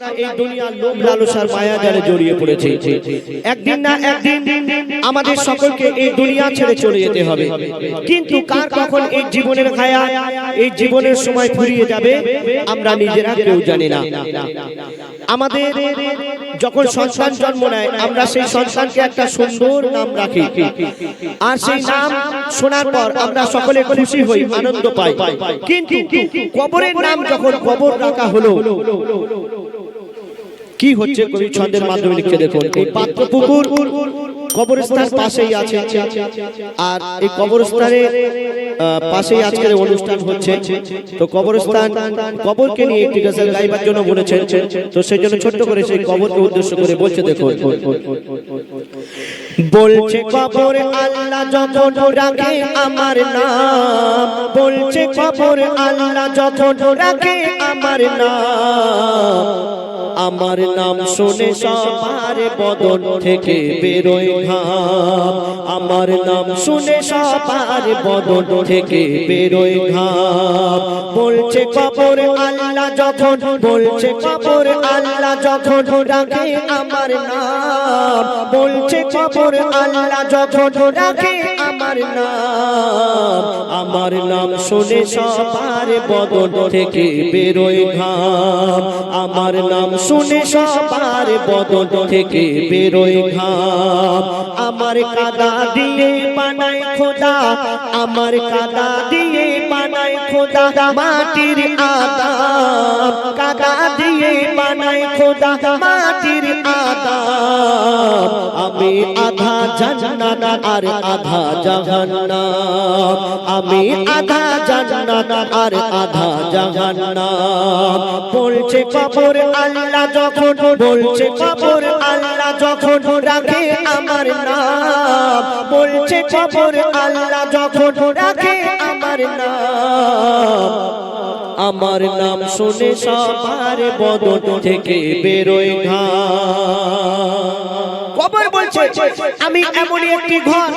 এই দুনিয়ার লোভ লালসার মায়া জালে জড়িয়ে পড়েছে। একদিন না একদিন আমাদের সকলকে এই দুনিয়া ছেড়ে চলে যেতে হবে। কিন্তু কার কখন এই জীবনের খায়া এই জীবনের সময় ফুরিয়ে যাবে আমরা নিজেরা কেউ জানি না। আমাদের যখন সন্তান জন্ম নেয় আমরা সেই সন্তানকে একটা সুন্দর নাম রাখি। আর সেই নাম শোনার পর আমরা সকলে খুশি হই আনন্দ পাই। কিন্তু কবরের নাম যখন কবর রাখা হলো কি হচ্ছে? কবি ছন্দের মাধ্যমে লিখে দেখুন। এই পাত্র পুকুর কবরস্থান পাশেই আছে। আর এই কবরস্থানের আহ, পাশেই আজকের অনুষ্ঠান হচ্ছে। তো কবরস্থান কবরকে নিয়ে একটি গজল গাইবার জন্য বলেছেন। তো সেই জন্য ছোট্ট করে সেই কবরকে উদ্দেশ্য করে বলছে দেখুন। বলছে কবর আল্লাহ যখন রাখে আমার নাম। বলছে কবর আল্লাহ যখন রাখে আমার নাম। আমার নাম শুনে সবার বদন থেকে বেরোয় ঘাম। আমার নাম শুনে সবার বদন থেকে বেরোয় ঘাম। বলছে কবর আল্লাহ যখন, বলছে কবর আল্লাহ যখন ডাকে আমার নাম। বলছে কবর আল্লাহ যখন রাখে আমার আমার নাম শুনে সবার বদন থেকে বেরোয় ঘাম। আমার নাম শুনে সবার বদন থেকে বেরোয় ঘাম। আমার কাদা দিয়ে বানায় খোদা, আমার কাদা দিয়ে বানায় খোদা, মাটির আদাম কাদা দিয়ে বানায় খোদা, মাটির আদাম আমি জান্নাত আর আধা জাহান্নাম। আমি আধা জান্নাত আর আধা জাহান্নাম। বলছে কবর আল্লাহ যখন, বলছে কবর আল্লাহ যখন রাখে আমার নাম। বলছে কবর আল্লাহ যখন রাখে আমার নাম। আমার নাম শুনে সবার বদন থেকে বেরোয় ঘাম কবর বলছে, আমি এমনই একটি ঘর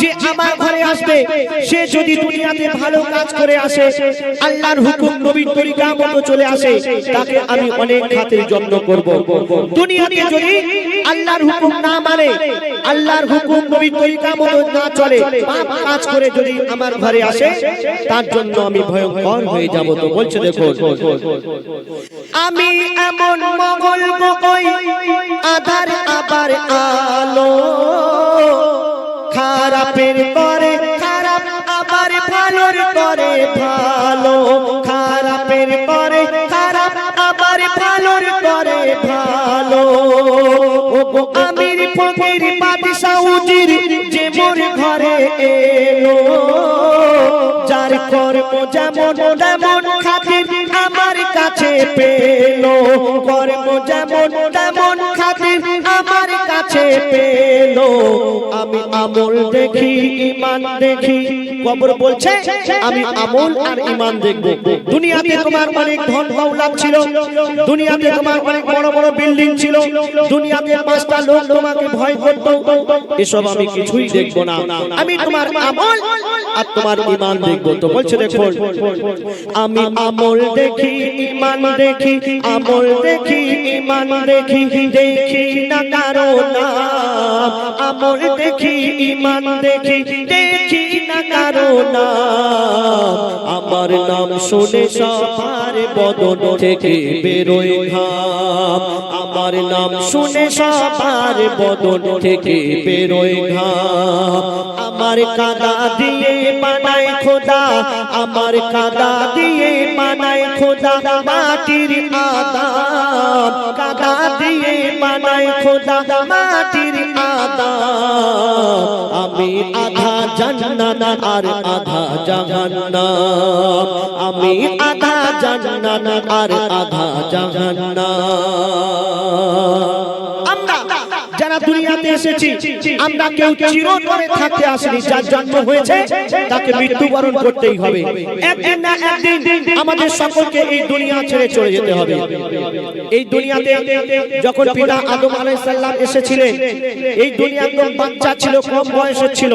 যে আমার ঘরে আসবে। সে যদি দুনিয়াতে ভালো কাজ করে আসে, আল্লাহর হুকুম নবীর তরিকা মতো চলে আসে, তাকে আমি অনেক খাতির যত্ন করব। দুনিয়াতে যদি আল্লাহর হুকুম না মানে আল্লাহর হুকুম নবীর তরিকা মতো না চলে, পাপ কাজ করে যদি আমার ঘরে আসে, তার জন্য আমি ভয়ঙ্কর হয়ে যাব তো। বলছে দেখো আমি এমন মঙ্গল বকই, আধার আবার আলো, খারাপের করে খারাপ আবার ভালোর করে ভালো, খারাপের করে আমির ফকির বাদশাহ উজির যে মোর ঘরে এলো। যার কর্ম যেমন তেমন খাতির আমার কাছে পেল। কর্ম যেমন তেমন খাতির আমার কাছে পেল। আমল দেখি ইমান দেখি। কবর বলছে, আমি আমল আর ইমান দেখব। দুনিয়াতে তোমার অনেক ধন দৌলত ছিল। দুনিয়াতে তোমার অনেক বড় বড় বিল্ডিং ছিল। দুনিয়াতে পাঁচটা লোক তোমাকে ভয় করত। এসব আমি কিছুই দেখব না। আমি তোমার আমল আর তোমার ইমান দেখব। তো বলছে, দেখো, আমি আমল দেখি ইমান দেখি, আমল দেখি ইমান দেখি। দেখি না কারও নাম। আমল দেখি ইমান দেখি দেখি না কারও না আমার নাম শুনে সবার বদন থেকে বেরোয় ঘাম। আমার নাম শুনে সবার বদন থেকে বেরোয় ঘাম। আমার কাদা দিয়ে বানায় খোদা, আমার কাদা দিয়ে বানায় খোদা, মাটির আদাম কাদা দিয়ে বানায় খোদা, মাটির আদাম আমি আধা জান্নাত আর আধা জাহান্নাম। আমি আধা জান্নাত আর আধা জাহান্নাম। যারা দুনিয়াতে এসেছি, আমরা কেউ চিরতরে থাকতে আসিনি, যার জন্ম হয়েছে, তাকে মৃত্যুবরণ করতেই হবে। একদিন না একদিন আমাদের সকলকে এই দুনিয়া ছেড়ে চলে যেতে হবে। এই দুনিয়াতে যখন পিতা আদম আলাইহিস সালাম এসেছিলেন, এই দুনিয়া একদম বাচ্চা ছিল কম বয়সের ছিল?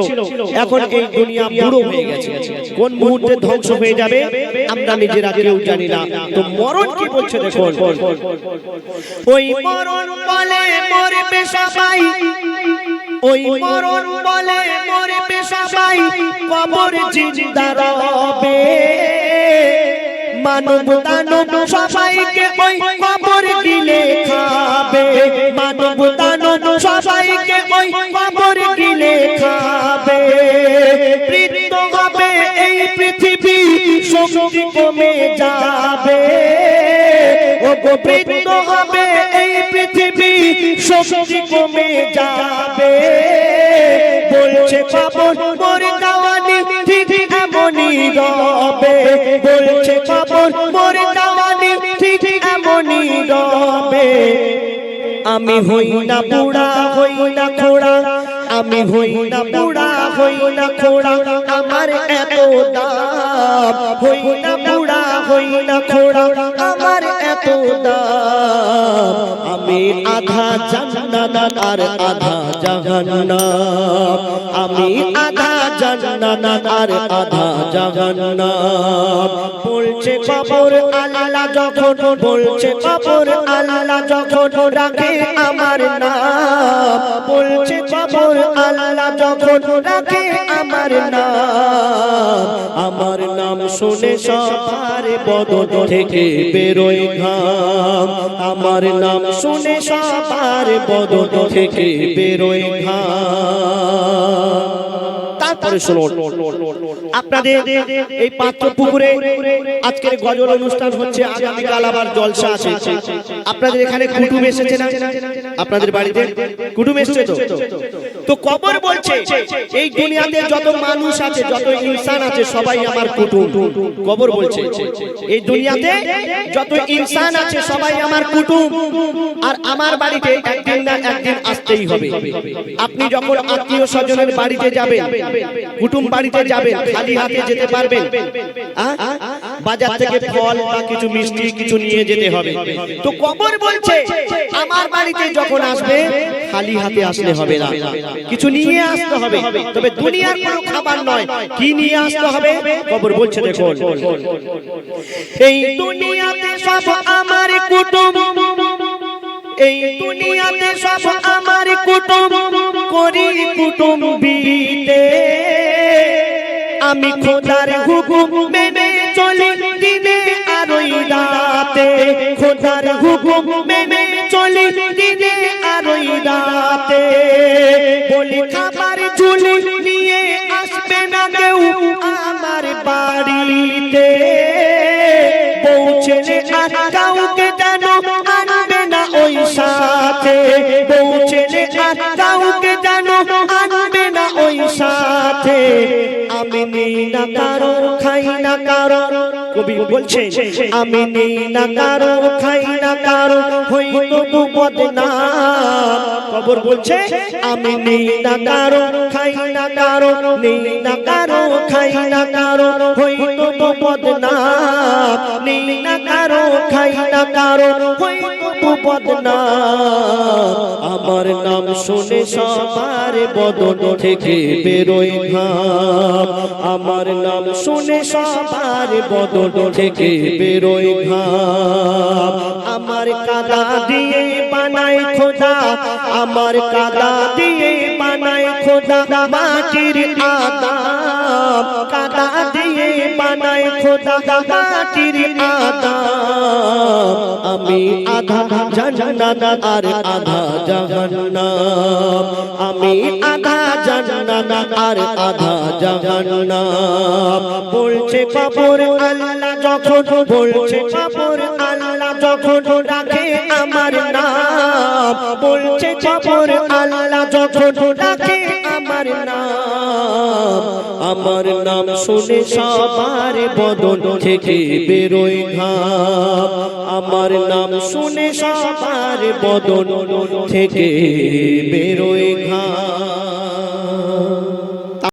এখন এই দুনিয়া বুড়ো হয়ে গেছে। কোন মুহূর্তে ধ্বংস হয়ে যাবে, আমরা নিজেরা কেউ জানি না। তো মরণ কি বলছে দেখুন। ওই মরণ বলে মরবে সবাই। ওই মরণ বলে মরবে সবাই। কবর জিন্দা রবে। মানব দানব সবাইকে ওই গিলে খাবে মানব দানব সবাইকে ওই কবর গিলে খাবে বৃদ্ধ হবে, এই পৃথিবী শক্তি কমে যাবে। ও বৃদ্ধ হবে, এই পৃথিবী শক্তি কমে যাবে। আমি হই না বুড়া, হই না খোড়া আমি হই না বুড়া, হই না খোড়া আমার এত দাম। হই না বুড়া, হই না খোড়া আমার এত দাম। আমি আধা জান্নাত আর আধা জাহান্নাম। আমি আধা জান্নাত আর আধা জাহান্নাম। খবর আল্লাহ যখন বলছে খবর আল্লাহ যখন রাখে আমার নাম। বলছে খবর আল্লাহ যখন রাখে আমার নাম। আমার নাম শুনে সবার বদন থেকে বেরোয় ঘাম। আমার নাম শুনে সবার বদন থেকে বেরোয় ঘাম। শুনুন। আপনাদের এই পাত্র পুকুরে আজকের গজল অনুষ্ঠান হচ্ছে আগামীকাল আবার জলসা আছে। আপনাদের এখানে কুটুম এসেছে না? আপনাদের বাড়িতে কুটুম এসেছে তো? তো কবর বলছে, এই দুনিয়াতে যত মানুষ আছে, যত ইনসান আছে, সবাই আমার কুটুম। কবর বলছে, এই দুনিয়াতে যত ইনসান আছে, সবাই আমার কুটুম। আর আমার বাড়িতে একদিন না একদিন আসতেই হবে। আপনি যখন আত্মীয় স্বজনের বাড়িতে যাবেন, কুটুম বাড়িতে যাবেন, খালি হাতে যেতে পারবেন? বাজার থেকে ফল বা কিছু মিষ্টি কিছু নিয়ে যেতে হবে। তো কবর বলছে আমার বাড়িতে যখন আসবে খালি হাতে আসলে হবে না। কিছু নিয়ে আসতে হবে। তবে দুনিয়ার কোনো খাবার নয়। কি নিয়ে আসতে হবে? কবর বলছে দেখুন। এই দুনিয়াতে সব আমার কুটুম। এই দুনিয়াতে সব আমার কুটুম। করি কুটুম বিতে। আমি খোদার হুকুম মেনে চলি। দিনে আর ওই রাতে খোদার হুকুম মেনে চলি দিনে আর রাতে। বলি, খাবার ঝুলি নিয়ে আসবে না কেউ আমার বাড়িতে। পৌঁছেলে আর কাউকে জানো আনবে না ওই সাথে। পৌঁছেলে আর কাউকে জানো আনবে না ওই সাথে। আমি না কবি বলছেন, আমি নেই না কারও খাই না কারও হই তবু বদনাম কবর বলছে, আমি নেই না কারও খাই না কারও, নেই না কারও খাই না কারও হই তবু বদনাম নেই না কারও খাই না কারও হই আমার নাম শুনে সবার বদন থেকে বেরোয় ঘাম। আমার নাম শুনে সবার বদন থেকে বেরোয় ঘাম। আমার কাদা দিয়ে বানাই খোদা, আমার কাদা দিয়ে বানাই খোদা, মাটির আদাম কাদা দিয়ে বানাই খোদা মাটির আদাম আমি আধা জান্নাত আর আধা জাহান্নাম। আমি আধা জান্নাত আর আধা জাহান্নাম। বলছে কবর আল্লাহ যখন, বলছে কবর আল্লাহ যখন রাখে আমার নাম। বলছে কবর আল্লাহ যখন রাখে আমার নাম। আমার নাম শুনে সবার বদন থেকে বেরোই ঘাম। আমার নাম শুনে সবার বদন থেকে বেরোই ঘাম।